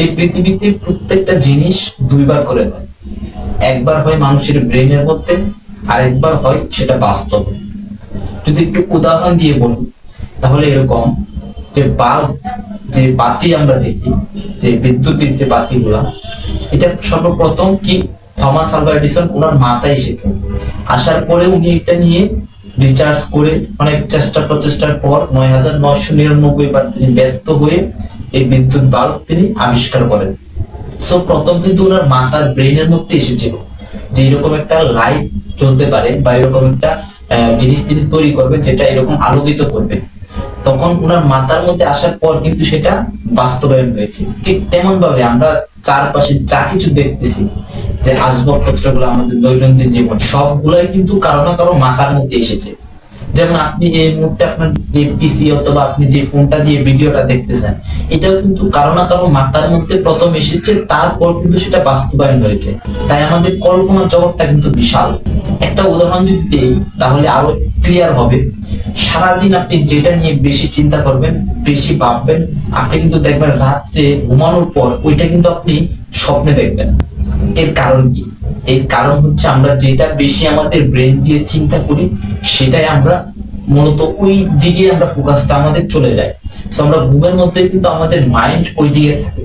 এই পৃথিবীতে প্রত্যেকটা জিনিস দুইবার করে হয়। একবার হয় মানুষের ব্রেনের মধ্যে আর একবার হয় সেটা বাস্তব। যদি একটু উদাহরণ দিয়ে বলি, তাহলে এরকম যে বাল্ব, যে বাতি আমরা দেখি, যে বিদ্যুতের যে বাতিগুলা, এটা সর্বপ্রথম কি থমাস আলভা এডিসন ওনার মাথায় এসেছে। আসার পরে উনি এটা নিয়ে রিচার্জ করে অনেক চেষ্টা প্রচেষ্টার পর নয় হাজার নয়শো নিরানব্বই বার তিনি ব্যর্থ হয়ে এই বিদ্যুৎ বাল্ব তিনি আবিষ্কার করেন। সো প্রথম কিন্তু ওনার মাথার ব্রেনের মধ্যে এসেছিল যে এরকম একটা লাইট চলতে পারে বা এরকম একটা জিনিস তিনি তৈরি করবে যেটা এরকম আলোকিত করবে। তখন ওনার মাথার মধ্যে আসার পর কিন্তু সেটা বাস্তবায়ন হয়েছে। ঠিক তেমন ভাবে আমরা চারপাশে যা কিছু দেখতেছি, যে আসবাবপত্রগুলো আমাদের দৈনন্দিন জীবন, সবগুলাই কিন্তু কারও না কারও মাথার মধ্যে এসেছে। যেমন আপনি এই মুহূর্তে আপনার যে পিসি অথবা আপনি যে ফোনটা দিয়ে ভিডিওটা দেখতেছেন, এটাও কিন্তু কারও না কারও মাথার মধ্যে প্রথম এসেছে, তারপর কিন্তু সেটা বাস্তবায়ন হয়েছে। তাই আমাদের কল্পনা জগৎটা কিন্তু বিশাল। একটা উদাহরণ যদি দেই, তাহলে আরও ক্লিয়ার হবে। সারাদিন আপনি যেটা নিয়ে বেশি চিন্তা করবেন, বেশি ভাববেন, আপনি কিন্তু দেখবেন রাত্রে ঘুমানোর পর ওইটা কিন্তু আপনি স্বপ্নে দেখবেন। এর কারণ কি? এর কারণ হচ্ছে আমরা যেটা বেশি আমাদের ব্রেন দিয়ে চিন্তা করি, সেটাই আমরা মূলত ওই দিকে আমরা ফোকাসটা আমাদের চলে যায়। তো আমরা ঘুমের মধ্যে কিন্তু আমাদের মাইন্ড ওই দিকে থাকে